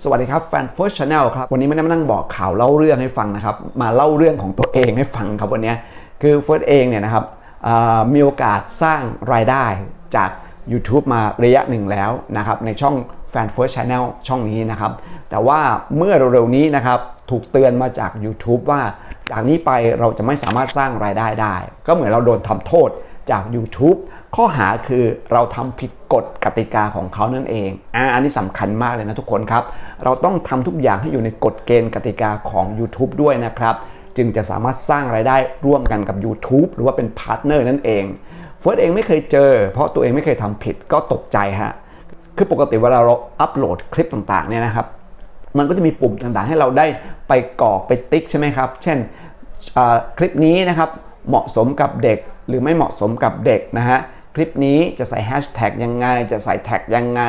สวัสดีครับแฟน First Channel ครับ วันนี้ไม่ได้มานั่งบอกข่าวเล่าเรื่องให้ฟังนะครับ มาเล่าเรื่องของตัวเองให้ฟังครับวันนี้คือ First เองเนี่ยนะครับมีโอกาสสร้างรายได้จาก YouTube มาระยะหนึ่งแล้วนะครับในช่องแฟน First Channel ช่องนี้นะครับ แต่ว่าเมื่อเร็วๆนี้นะครับถูกเตือนมาจาก YouTube ว่าจากนี้ไปเราจะไม่สามารถสร้างรายได้ได้ ก็เหมือนเราโดนทำโทษ จาก YouTube ข้อหาคือเราทำผิดกฎกติกาของเขานั่นเองอ่าอันนี้สำคัญมากเลยนะทุกคนครับ เราต้องทำทุกอย่างให้อยู่ในกฎเกณฑ์กติกาของ YouTube ด้วยนะครับ จึงจะสามารถสร้างรายได้ร่วมกันกับ YouTube หรือว่าเป็นพาร์ทเนอร์นั่นเองเฟิร์สเองไม่เคยเจอ เพราะตัวเองไม่เคยทำผิดก็ตกใจฮะคือปกติเวลาเราอัปโหลดคลิปต่างๆเนี่ยนะครับมันก็จะมีปุ่มต่างๆ ให้เราได้ไปกรอกไปติ๊กใช่ไหมครับ เช่นคลิปนี้นะครับเหมาะสมกับเด็ก หรือไม่เหมาะสมกับเด็กนะฮะคลิปนี้จะใส่แฮชแท็กยังไง จะใส่แท็กยังไง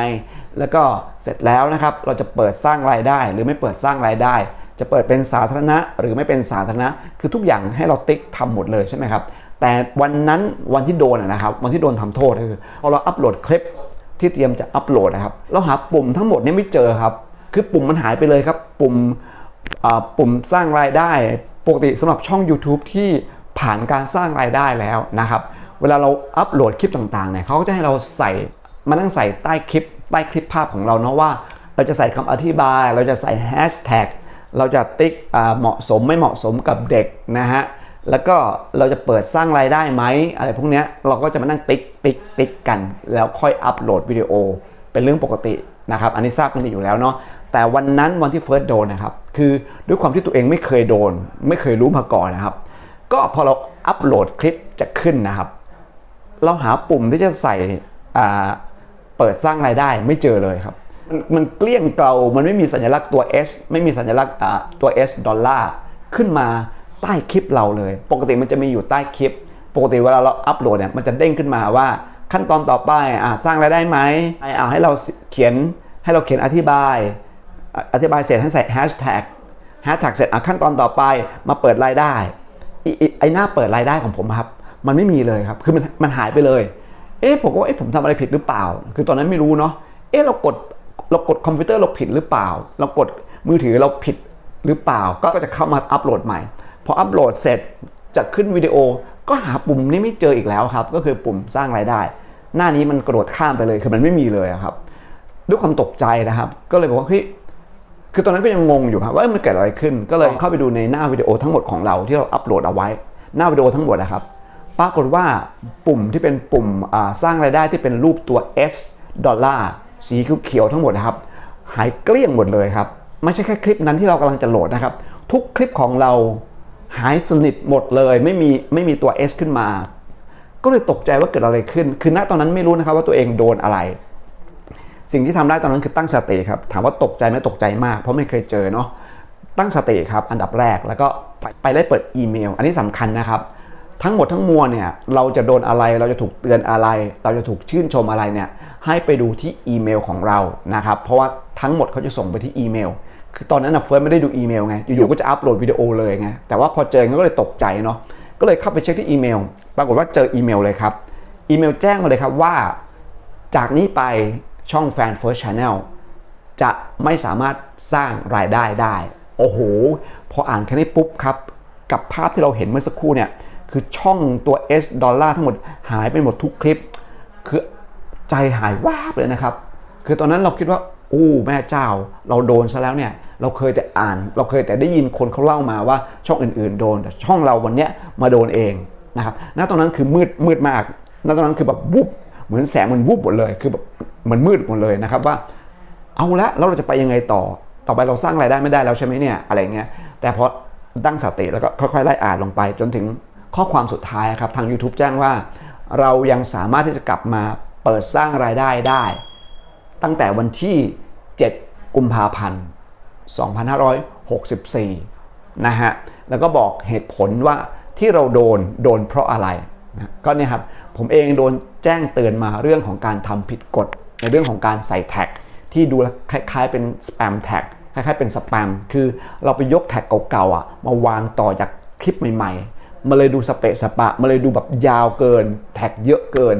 แล้วก็เสร็จแล้วนะครับเราจะเปิดสร้างรายได้ หรือไม่เปิดสร้างรายได้ จะเปิดเป็นสาธารณะ หรือไม่เป็นสาธารณะ คือทุกอย่างให้เราติ๊กทำหมดเลยใช่ไหมครับแต่วันนั้นวันที่โดนนะครับวันที่โดนทำโทษคือพอเราอัปโหลดคลิปที่เตรียมจะอัปโหลดนะครับเราหาปุ่มทั้งหมดนี่ยไม่เจอครับ คือปุ่มมันหายไปเลยครับ ปุ่มปุ่มสร้างรายได้ปกติสำหรับช่อง YouTube ที่ ผ่านการสร้างรายได้แล้วนะครับ เวลาเราอัปโหลดคลิปต่างๆเนี่ยเขาก็จะให้เราใส่มานั่งใส่ใต้คลิปใต้คลิปภาพของเราเนาะว่า เราจะใส่คำอธิบาย เราจะใส่แฮชแท็กเราจะติ๊กเหมาะสมไม่เหมาะสมกับเด็กนะฮะแล้วก็เราจะเปิดสร้างรายได้ไหมอะไรพวกเนี้ยเราก็จะมานั่งติ๊กติ๊กติ๊กกัน แล้วค่อยอัปโหลดวิดีโอเป็นเรื่องปกตินะครับอันนี้ทราบกันอยู่แล้วเนาะแต่วันนั้นวันที่เฟิร์สโดนนะครับคือด้วยความที่ตัวเองไม่เคยโดน ไม่เคยรู้มาก่อนนะครับ ก็พอเราอัปโหลดคลิปจะขึ้นนะครับ เราหาปุ่มที่จะใส่เปิดสร้างรายได้ไม่เจอเลยครับมันมันเกลี้ยงเกลามันไม่มีสัญลักษณ์ตัว S ไม่มีสัญลักษณ์ตัว S ดอลลาร์ขึ้นมาใต้คลิปเราเลย ปกติมันจะมีอยู่ใต้คลิป ปกติเวลาเราอัปโหลดเนี่ยมันจะเด้งขึ้นมาว่าขั้นตอนต่อไปอสร้างรายได้ไหมอ่าให้เราเขียนให้เราเขียนอธิบาย อธิบายเสร็จให้ใส่แฮชแท็กแฮชแท็กเสร็จขั้นตอนต่อไปมาเปิดรายได้ ไอ้หน้าเปิดรายได้ของผมครับ มันไม่มีเลยครับ คือมันมันหายไปเลย เอ๊ะผมก็ว่าเอ๊ะผมทำอะไรผิดหรือเปล่า คือตอนนั้นไม่รู้เนาะ เอ๊ะเรากดเรากดคอมพิวเตอร์เราผิดหรือเปล่า เรากดมือถือเราผิดหรือเปล่า ก็จะเข้ามาอัปโหลดใหม่ พออัปโหลดเสร็จจะขึ้นวิดีโอ ก็หาปุ่มนี้ไม่เจออีกแล้วครับ ก็คือปุ่มสร้างรายได้ หน้านี้มันกระโดดข้ามไปเลย คือมันไม่มีเลยครับ ด้วยความตกใจนะครับ ก็เลยบอกว่าเฮ้ย คือตอนนั้นก็ยังงงอยู่ครับว่าเอ้ยมันเกิดอะไรขึ้น ก็เลยเข้าไปดูในหน้าวิดีโอทั้งหมดของเราที่เราอัปโหลดเอาไว้ หน้าวิดีโอทั้งหมดนะครับ ปรากฏว่าปุ่มที่เป็นปุ่มอ่าสร้างรายได้ที่เป็นรูปตัว S ดอลลาร์สีเขียวๆทั้งหมดนะครับ หายเกลี้ยงหมดเลยครับ ไม่ใช่แค่คลิปนั้นที่เรากำลังจะโหลดนะครับ ทุกคลิปของเราหายสนิทหมดเลย ไม่มีไม่มีตัว S ขึ้นมา ก็เลยตกใจว่าเกิดอะไรขึ้น คือณตอนนั้นไม่รู้นะครับว่าตัวเองโดนอะไร สิ่งที่ทำได้ตอนนั้นคือตั้งสติครับ ถามว่าตกใจไหมตกใจมาก เพราะไม่เคยเจอเนาะ ตั้งสติครับ อันดับแรก แล้วก็ไปได้เปิดอีเมล อันนี้สำคัญนะครับ ทั้งหมดทั้งมวลเนี่ย เราจะโดนอะไร เราจะถูกเตือนอะไร เราจะถูกชื่นชมอะไรเนี่ย ให้ไปดูที่อีเมลของเรา นะครับ เพราะว่าทั้งหมดเขาจะส่งไปที่อีเมล คือตอนนั้นนะเฟิร์สไม่ได้ดูอีเมลไง อยู่ๆ ก็จะอัปโหลดวิดีโอเลยไง แต่ว่าพอเจอก็เลยตกใจเนาะ ก็เลยเข้าไปเช็คที่อีเมล ปรากฏว่าเจออีเมลเลยครับ อีเมลแจ้งมาเลยครับว่า จากนี้ไป ช่อง Fan First Channel จะไม่สามารถสร้างรายได้ได้ โอ้โห พออ่านแค่นี้ปุ๊บครับ กับภาพที่เราเห็นเมื่อสักครู่เนี่ย คือช่องตัว S ดอลลาร์ทั้งหมดหายไปหมดทุกคลิป คือใจหายวาบเลยนะครับ คือตอนนั้นเราคิดว่าอู้แม่เจ้า เราโดนซะแล้วเนี่ย เราเคยแต่อ่าน เราเคยแต่ได้ยินคนเขาเล่ามาว่าช่องอื่นๆ โดน แต่ช่องเราวันเนี้ยมาโดนเองนะครับ ณ ตอนนั้นคือมืดมืดมาก ณ ตอนนั้นคือแบบวุบ เหมือนแสงมันวุบหมดเลย คือแบบเหมือนมืดหมดเลยนะครับว่า เอาละแล้วเราจะไปยังไงต่อ ต่อไปเราสร้างรายได้ไม่ได้แล้วใช่ไหมเนี่ยอะไรเงี้ย แต่พอตั้งสติแล้วก็ค่อยๆไล่อ่านลงไป จนถึงข้อความสุดท้ายครับทาง YouTube แจ้งว่า เรายังสามารถที่จะกลับมาเปิดสร้างรายได้ได้ ตั้งแต่วันที่ 7 กุมภาพันธ์ 2564 นะฮะ แล้วก็บอกเหตุผลว่าที่เราโดนโดนเพราะอะไรนะก็เนี่ยครับ ผมเองโดนแจ้งเตือนมาเรื่องของการทำผิดกฎ ในเรื่องของการใส่แท็ก ที่ดูล้วคล้ายๆ เป็นสแปมแท็กคล้ายๆเป็นสแปมคือเราไปยกแท็กเก่าๆอะมาวางต่อจากคลิปใหม่ๆมาเลยดูสเปะสปะมาเลยดูแบบยาวเกิน แท็กเยอะเกิน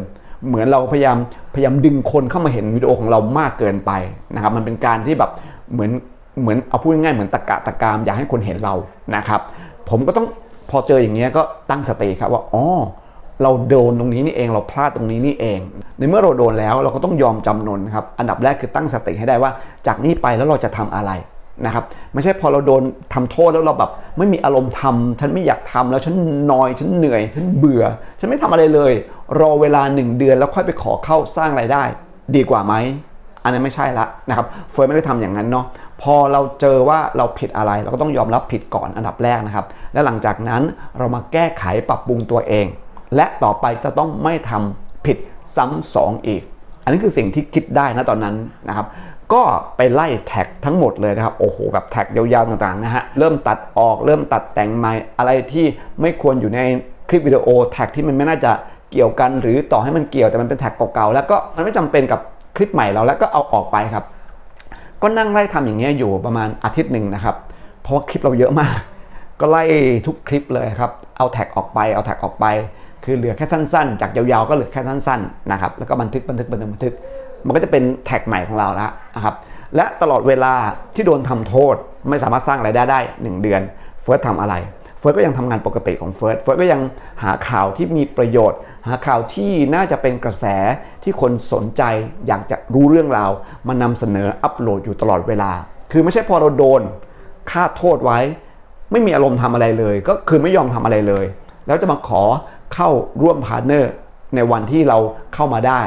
เหมือนเราพยายามพยายามดึงคนเข้ามาเห็นวิดีโอของเรามากเกินไปนะครับมันเป็นการที่แบบเหมือนเหมือนเอาพูดง่ายๆเหมือนตะกะตะกามอยากให้คนเห็นเรานะครับ ผมก็ต้องพอเจออย่างเงี้ยก็ตั้งสติครับว่าอ๋อ เราโดนตรงนี้นี่เองเราพลาดตรงนี้นี่เอง ในเมื่อเราโดนแล้วเราก็ต้องยอมจำนนครับอันดับแรกคือตั้งสติให้ได้ว่า จากนี้ไปแล้วเราจะทำอะไรนะครับไม่ใช่พอเราโดนทำโทษแล้วเราแบบไม่มีอารมณ์ทำฉันไม่อยากทำแล้วฉันนอย ฉันเหนื่อย ฉันเบื่อ ฉันไม่ทำอะไรเลย รอเวลา 1 เดือนแล้วค่อยไปขอเข้าสร้างไรายได้ ดีกว่าไหมอันนั้นไม่ใช่ละนะครับเฟิร์นไม่ได้ทำอย่างนั้นเนาะพอเราเจอว่าเราผิดอะไร เราก็ต้องยอมรับผิดก่อนอันดับแรกนะครับ และหลังจากนั้นเรามาแก้ไขปรับปรุงตัวเอง และต่อไปจะต้องไม่ทำผิดซ้ำสองอีก อันนี้คือสิ่งที่คิดได้นะตอนนั้นนะครับ ก็ไปไล่แท็กทั้งหมดเลยนะครับ โอ้โห แบบแท็กยาวๆต่างๆนะฮะ เริ่มตัดออก เริ่มตัดแต่งใหม่ อะไรที่ไม่ควรอยู่ในคลิปวิดีโอแท็กที่มันไม่น่าจะเกี่ยวกัน หรือต่อให้มันเกี่ยวแต่มันเป็นแท็กเก่าๆ แล้วก็มันไม่จำเป็นกับคลิปใหม่เราแล้วก็เอาออกไปครับ ก็นั่งไล่ทำอย่างเงี้ยอยู่ประมาณอาทิตย์หนึ่งนะครับ เพราะว่าคลิปเราเยอะมาก ก็ไล่ทุกคลิปเลยครับ เอาแท็กออกไป เอาแท็กออกไป คือเหลือแค่สั้นๆ จากยาวๆ ก็เหลือแค่สั้นๆนะครับแล้วก็บันทึกบันทึกบันทึกบันทึก มันก็จะเป็นแท็กใหม่ของเราแล้วนะครับและตลอดเวลาที่โดนทำโทษไม่สามารถสร้างรายได้ได้ 1 เดือนเฟิร์สทำอะไรเฟิร์สก็ยังทำงานปกติของเฟิร์สเฟิร์สก็ยังหาข่าวที่มีประโยชน์ หาข่าวที่น่าจะเป็นกระแสที่คนสนใจอยากจะรู้เรื่องราวมานำเสนออัปโหลดอยู่ตลอดเวลา คือไม่ใช่พอเราโดนค่าโทษไว้ ไม่มีอารมณ์ทำอะไรเลย ก็คือไม่ยอมทำอะไรเลย แล้วจะมาขอ เข้าร่วมพาร์ทเนอร์ในวันที่เราเข้ามาได้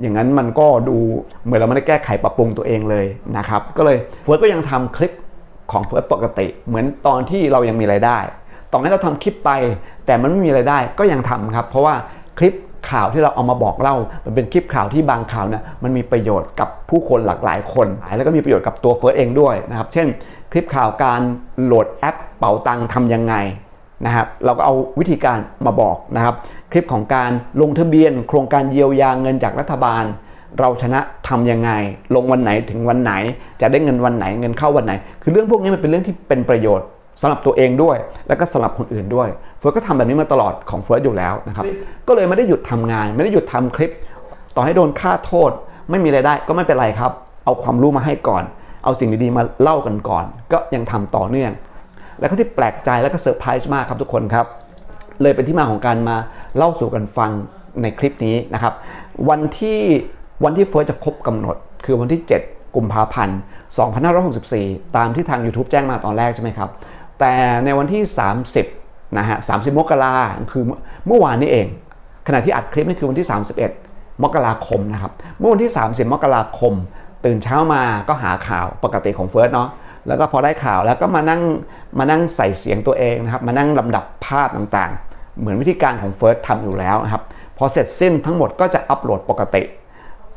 อย่างนั้นมันก็ดูเหมือนเราไม่ได้แก้ไขปรับปรุงตัวเองเลยนะครับ ก็เลยเฟิร์สก็ยังทำคลิปของเฟิร์สปกติ เหมือนตอนที่เรายังมีรายได้ต่อให้เราทำคลิปไป แต่มันไม่มีรายได้ก็ยังทำครับ เพราะว่าคลิปข่าวที่เราเอามาบอกเล่า มันเป็นคลิปข่าวที่บางข่าวนะมันมีประโยชน์กับผู้คนหลากหลายคน แล้วก็มีประโยชน์กับตัวเฟิร์สเองด้วยนะครับ เช่น คลิปข่าวการโหลดแอปเป๋าตังค์ทำยังไง นะครับเราก็เอาวิธีการมาบอกนะครับ คลิปของการลงทะเบียน โครงการเยียวยาเงินจากรัฐบาล เราชนะทำยังไง ลงวันไหนถึงวันไหน จะได้เงินวันไหนเงินเข้าวันไหน คือเรื่องพวกนี้มันเป็นเรื่องที่เป็นประโยชน์สำหรับตัวเองด้วย แล้วก็สำหรับคนอื่นด้วย เฟิร์สก็ทำแบบนี้มาตลอดของเฟิร์สอยู่แล้วนะครับก็เลยไม่ได้หยุดทำงาน ไม่ได้หยุดทำคลิป ต่อให้โดนค่าโทษ ไม่มีไรายได้ก็ไม่เป็นไรครับ เอาความรู้มาให้ก่อน เอาสิ่งดีๆมาเล่ากันก่อน ก็ยังทำต่อเนื่อง แล้วก็ที่แปลกใจแล้วก็เซอร์ไพรส์มากครับทุกคนครับ เลยเป็นที่มาของการมาเล่าสู่กันฟังในคลิปนี้นะครับ วันที่วันที่เฟิร์สจะครบกำหนด คือวันที่ 7 กุมภาพันธ์ 2564 ตามที่ทาง YouTube แจ้งมาตอนแรกใช่ไหมครับ แต่ในวันที่ 30 นะฮะ 30 มกราคือเมื่อวานนี้เอง ขณะที่อัดคลิปนี่คือวันที่ 31 มกราคมนะครับ เมื่อวันที่ 30 มกราคม ตื่นเช้ามาก็หาข่าวปกติของเฟิร์สเนาะ แล้วก็พอได้ข่าวแล้วก็มานั่งมานั่งใส่เสียงตัวเองนะครับ มานั่งลำดับภาพต่างๆ เหมือนวิธีการของเฟิร์สทำอยู่แล้วนะครับพอเสร็จสิ้นทั้งหมดก็จะอัปโหลดปกติ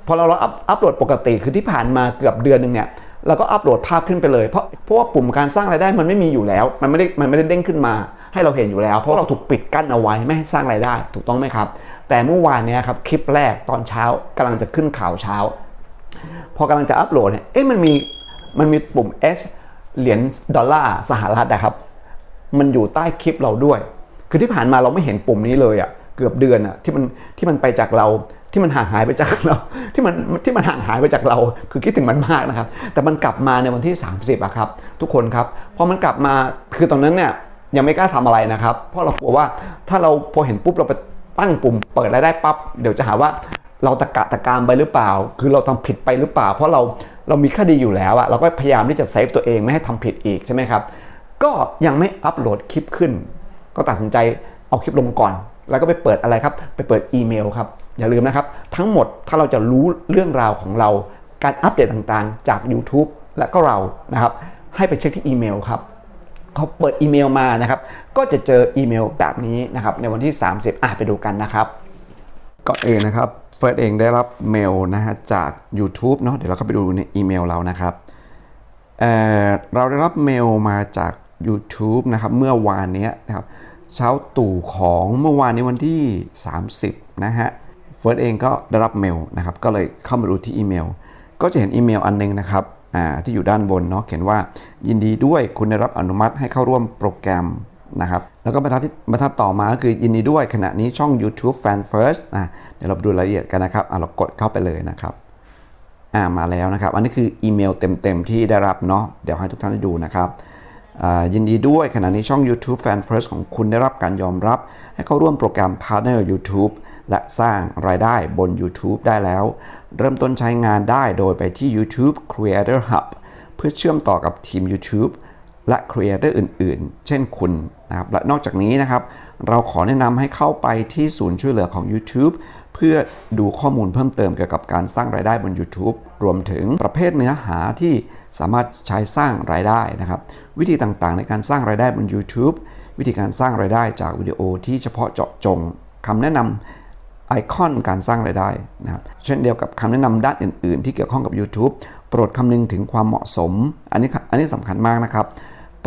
พอเราเราอัพอัปโหลดปกติคือที่ผ่านมาเกือบเดือนหนึ่งเนี่ยเราก็อัปโหลดภาพขึ้นไปเลยเพราะเพราะว่าปุ่มการสร้างรายได้มันไม่มีอยู่แล้ว มันไม่ได้มันไม่ได้เด้งขึ้นมา ให้เราเห็นอยู่แล้ว เพราะเราถูกปิดกั้นเอาไว้ไม่ให้สร้างรายได้ ถูกต้องไหมครับ แต่เมื่อวานนี้ครับคลิปแรกตอนเช้ากำลังจะขึ้นข่าวเช้า พอกำลังจะอัปโหลดเนี่ยเอ๊ะมันมี มันมีปุ่ม S เหรียญดอลลาร์สหรัฐนะครับ มันอยู่ใต้คลิปเราด้วย คือที่ผ่านมาเราไม่เห็นปุ่มนี้เลยอะ่ะเกือบเดือนอะ่ะที่มันที่มันไปจากเราที่มันห่างหายไปจากเรา ที่มันที่มันห่างหายไปจากเรา คือคิดถึงมันมากนะครับ แต่มันกลับมาในวันที่ 30อะครับ ทุกคนครับพอมันกลับมาคือตอนนั้นเนี่ยยังไม่กล้าทำอะไรนะครับ เพราะเรากลัวว่าถ้าเราพอเห็นปุ๊บเราไปตั้งปุ่มเปิดรายได้ปั๊บเดี๋ยวจะหาว่า เราตะกะตะกามไปหรือเปล่า คือเราทำผิดไปหรือเปล่า เพราะเราเรามีคดีอยู่แล้วอะเราก็พยายามที่จะเซฟตัวเองไม่ให้ทำผิดอีกใช่ไหมครับ ก็ยังไม่อัปโหลดคลิปขึ้น ก็ตัดสินใจเอาคลิปลงก่อน แล้วก็ไปเปิดอะไรครับ ไปเปิดอีเมลครับ อย่าลืมนะครับ ทั้งหมดถ้าเราจะรู้เรื่องราวของเรา การอัปเดตต่างๆ จาก YouTube และก็เรานะครับ ให้ไปเช็คที่อีเมลครับเขาเปิดอีเมลมานะครับ ก็จะเจออีเมลแบบนี้นะครับ ในวันที่ 30 อะไปดูกันนะครับ ก่อนอื่นนะครับ เฟิร์สเองได้รับเมลนะฮะจาก YouTube เนาะเดี๋ยวเราเข้าไปดูในอีเมลเรานะครับเเราได้รับเมลมาจาก YouTube นะครับเมื่อวานนี้นะครับเช้าตู่ของเมื่อวานนี้วันที่ 30 นะฮะเฟิร์สเองก็ได้รับเมลนะครับก็เลยเข้ามาดูที่อีเมล ก็จะเห็นอีเมลอันนึงนะครับที่อยู่ด้านบนเนาะเขียนว่ายินดีด้วยคุณได้รับอนุมัติให้เข้าร่วมโปรแกรม นะครับ แล้วก็บรรทัดที่บรรทัดต่อมาก็คือยินดีด้วยขณะนี้ช่อง YouTube Fan First นะเดี๋ยวเราดูรายละเอียดกันนะครับอะเรากดเข้าไปเลยนะครับอ่ามาแล้วนะครับ อันนี้คืออีเมลเต็มๆที่ได้รับเนาะเดี๋ยวให้ทุกท่านได้ดูนะครับอ่ายินดีด้วยขณะนี้ช่อง YouTube Fan First ของคุณได้รับการยอมรับ ให้เข้าร่วมโปรแกรม Partner YouTube และสร้างรายได้บน YouTube ได้แล้ว เริ่มต้นใช้งานได้โดยไปที่ YouTube Creator Hub เพื่อเชื่อมต่อกับทีม YouTube และครีเอเตอร์อื่นๆ เช่นคุณนะครับและนอกจากนี้นะครับ เราขอแนะนำให้เข้าไปที่ศูนย์ช่วยเหลือของ YouTube เพื่อดูข้อมูลเพิ่มเติมเกี่ยวกับการสร้างรายได้บน YouTube รวมถึงประเภทเนื้อหาที่สามารถใช้สร้างรายได้นะครับ วิธีต่างๆ ในการสร้างรายได้บน YouTube วิธีการสร้างรายได้จากวิดีโอที่เฉพาะเจาะจงคำแนะนำไอคอนการสร้างรายได้นะครับเช่นเดียวกับคำแนะนำด้านอื่น ๆ ที่เกี่ยวข้องกับ YouTube โปรดคำนึงถึงความเหมาะสม อันนี้อันนี้สำคัญมากนะครับ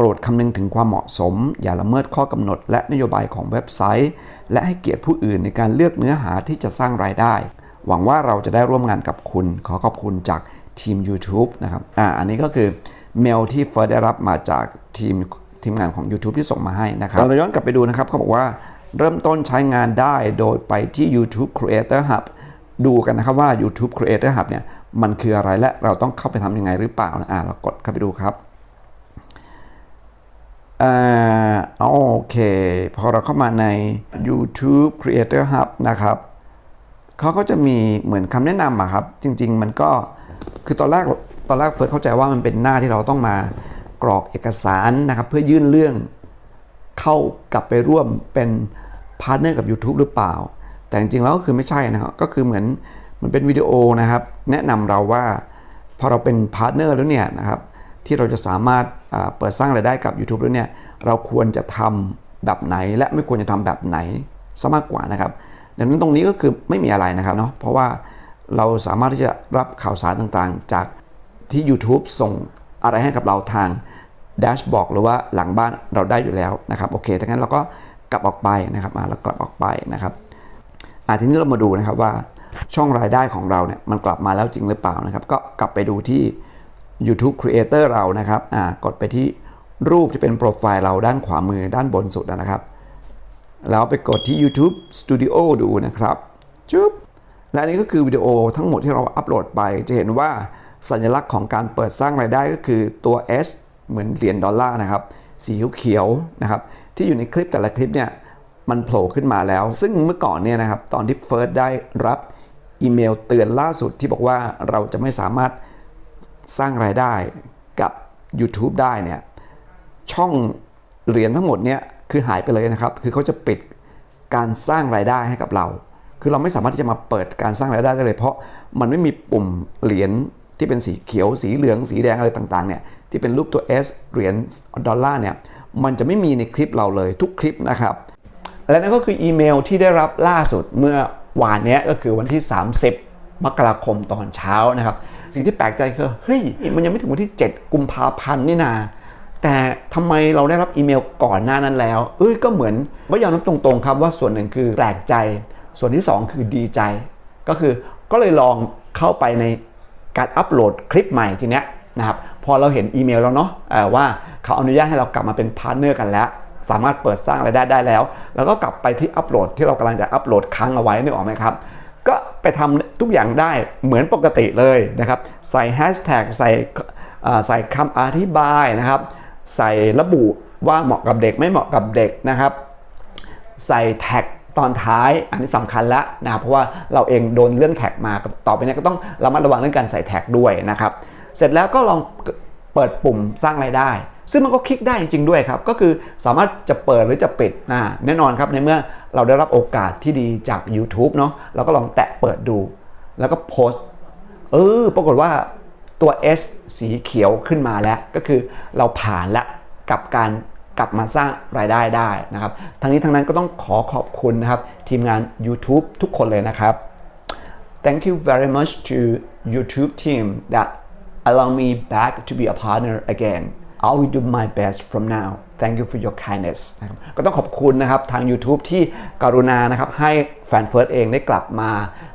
โปรดคำนึงถึงความเหมาะสม อย่าละเมิดข้อกำหนด และนโยบายของเว็บไซต์ และให้เกียรติผู้อื่นในการเลือกเนื้อหาที่จะสร้างรายได้ หวังว่าเราจะได้ร่วมงานกับคุณ ขอขอบคุณจากทีม YouTube นะครับอ่าอันนี้ก็คือเมลที่เฟิร์สได้รับมาจากทีมทีมงานของ YouTube ที่ส่งมาให้นะครับเราย้อนกลับไปดูนะครับเขาบอกว่าเริ่มต้นใช้งานได้โดยไปที่ YouTube Creator Hub ดูกันนะครับว่า YouTube Creator Hub เนี่ยมันคืออะไรและเราต้องเข้าไปทำยังไงหรือเปล่านะอ่าเรากดเข้าไปดูครับอ่าโอ เค พอเราเข้ามาใน YouTube Creator Hub นะครับเขาก็จะมีเหมือนคำแนะนำอะครับ จริง ๆ มันก็คือตอนแรกตอนแรกเฟิร์สเข้าใจว่ามันเป็นหน้าที่เราต้องมากรอกเอกสารนะครับ เพื่อยื่นเรื่องเข้ากลับไปร่วมเป็นพาร์ทเนอร์กับ YouTube หรือเปล่า แต่จริงๆแล้วก็คือไม่ใช่นะครับ ก็คือเหมือนมันเป็นวิดีโอนะครับ แนะนำเราว่าพอเราเป็นพาร์ทเนอร์แล้วเนี่ยนะครับ ที่เราจะสามารถ เปิดสร้างรายได้กับ YouTube แล้วเนี่ยเราควรจะทำแบบไหน และไม่ควรจะทำแบบไหนซะมากกว่านะครับดังนั้นตรงนี้ก็คือไม่มีอะไรนะครับเนาะเพราะว่าเราสามารถที่จะรับข่าวสารต่างๆ จากที่ YouTube ส่งอะไรให้กับเราทางแดชบอร์ดหรือว่าหลังบ้านเราได้อยู่แล้วนะครับโอเคดังนั้นเราก็กลับออกไปนะครับมาแล้วกลับออกไปนะครับอะทีนี้เรามาดูนะครับว่าช่องรายได้ของเราเนี่ยมันกลับมาแล้วจริงหรือเปล่านะครับ ก็กลับไปดูที่ YouTube Creator เรานะครับอ่ากดไปที่รูปที่เป็นโปรไฟล์เราด้านขวามือด้านบนสุดนะครับ แล้วไปกดที่ YouTube Studio ดูนะครับจุ๊บและนี้ก็คือวิดีโอทั้งหมดที่เราอัปโหลดไป จะเห็นว่าสัญลักษณ์ของการเปิดสร้างรายได้ก็คือตัว S เหมือนเหรียญดอลลาร์นะครับ สีเขียวๆนะครับ ที่อยู่ในคลิปแต่ละคลิปเนี่ยมันโผล่ขึ้นมาแล้ว ซึ่งเมื่อก่อนเนี่ยนะครับ ตอนที่เฟิร์สได้รับอีเมลเตือนล่าสุดที่บอกว่าเราจะไม่สามารถ สร้างรายได้กับ YouTube ได้เนี่ยช่องเหรียญทั้งหมดเนี่ยคือหายไปเลยนะครับ คือเขาจะปิดการสร้างรายได้ให้กับเรา คือเราไม่สามารถที่จะมาเปิดการสร้างรายได้ได้เลย เพราะมันไม่มีปุ่มเหรียญที่เป็นสีเขียว สีเหลือง สีแดงอะไรต่างๆเนี่ยที่เป็นรูปตัว S เหรียญดอลลาร์เนี่ยมันจะไม่มีในคลิปเราเลยทุกคลิปนะครับ และนั่นก็คืออีเมลที่ได้รับล่าสุดเมื่อวานนี้ก็คือวันที่ 30 มกราคมตอนเช้านะครับ สิ่งที่แปลกใจคือเฮ้ยมันยังไม่ถึงวันที่ 7 กุมภาพันธ์นี่นา แต่ทำไมเราได้รับอีเมลก่อนหน้านั้นแล้ว เอ้ยก็เหมือนว่ายอมรับตรงๆครับว่าส่วนหนึ่งคือแปลกใจ ส่วนที่ 2 คือดีใจ ก็คือก็เลยลองเข้าไปในการอัปโหลดคลิปใหม่ทีเนี้ยนะครับพอเราเห็นอีเมลแล้วเนาะว่าเขาอนุญาตให้เรากลับมาเป็นพาร์ทเนอร์กันแล้ว สามารถเปิดสร้างรายได้ได้แล้ว แล้วก็กลับไปที่อัปโหลดที่เรากำลังจะอัปโหลดค้างเอาไว้นึกออกไหมครับ ก็ไปทำทุกอย่างได้เหมือนปกติเลยนะครับ ใส่แฮชแท็กใส่ใส่คำอธิบายนะครับ ใส่ระบุว่าเหมาะกับเด็กไม่เหมาะกับเด็กนะครับ ใส่แท็กตอนท้ายอันนี้สำคัญแล้วนะครับเพราะว่าเราเองโดนเรื่องแท็กมาต่อไปนี้ก็ต้องระมัดระวังเรื่องการใส่แท็กด้วยนะครับ เสร็จแล้วก็ลองเปิดปุ่มสร้างรายได้ ซึ่งมันก็คลิกได้จริงๆด้วยครับ ก็คือสามารถจะเปิดหรือจะปิดนะแน่นอนครับในเมื่อ เราได้รับโอกาสที่ดีจาก YouTube เนาะเราก็ลองแตะเปิดดู แล้วก็โพสต์เออปรากฏว่าตัว S สีเขียวขึ้นมาแล้วก็คือเราผ่านแล้วกับการกลับมาสร้างรายได้ได้นะครับ ทั้งนี้ทั้งนั้นก็ต้องขอขอบคุณนะครับ ทีมงาน YouTube ทุกคนเลยนะครับ Thank you very much to YouTube team that allow me back to be a partner again. I will do my best from now. Thank you for your kindness นะครับก็ต้องขอบคุณนะครับทาง YouTube ที่กรุณานะครับให้แฟนเฟิร์สเองได้กลับมา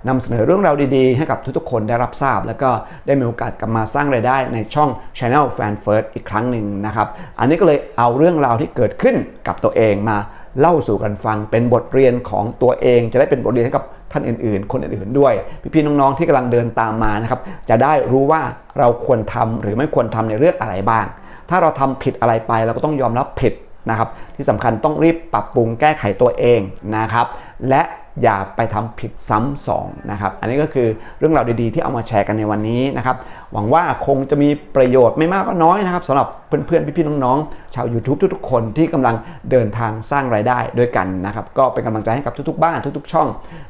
นำเสนอเรื่องราวดีๆ ให้กับทุกๆคนได้รับทราบ แล้วก็ได้มีโอกาสกลับมาสร้างรายได้ในช่อง Channel Fan First อีกครั้งหนึ่งนะครับ อันนี้ก็เลยเอาเรื่องราวที่เกิดขึ้นกับตัวเองมาเล่าสู่กันฟังเป็นบทเรียนของตัวเอง จะได้เป็นบทเรียนให้กับท่านอื่นๆ คนอื่นๆด้วย พี่ๆน้องๆที่กำลังเดินตามมานะครับจะได้รู้ว่าเราควรทำหรือไม่ควรทำในเรื่องอะไรบ้าง ถ้าเราทำผิดอะไรไปเราก็ต้องยอมรับผิดนะครับ ที่สำคัญต้องรีบปรับปรุงแก้ไขตัวเองนะครับ และอย่าไปทำผิดซ้ำสองนะครับ อันนี้ก็คือเรื่องราวดีๆ ที่เอามาแชร์กันในวันนี้นะครับ หวังว่าคงจะมีประโยชน์ไม่มากก็น้อยนะครับสำหรับเพื่อนๆ พี่ๆ น้องๆ ชาว YouTube ทุกๆ คนที่กำลังเดินทางสร้างรายได้ด้วยกันนะครับ ก็เป็นกำลังใจให้กับทุกๆ บ้านทุกๆ ช่อง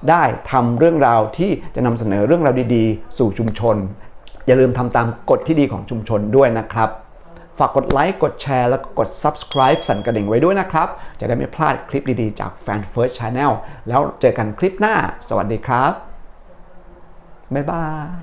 ได้ทำเรื่องราวที่จะนำเสนอเรื่องราวดีๆ สู่ชุมชน อย่าลืมทำตามกฎที่ดีของชุมชนด้วยนะครับ ฝากกดไลค์กดแชร์แล้วก็กด subscribe สั่นกระดิ่งไว้ด้วยนะครับ จะได้ไม่พลาดคลิปดีๆจาก Fan First Channel แล้วเจอกันคลิปหน้า สวัสดีครับ บ๊ายบาย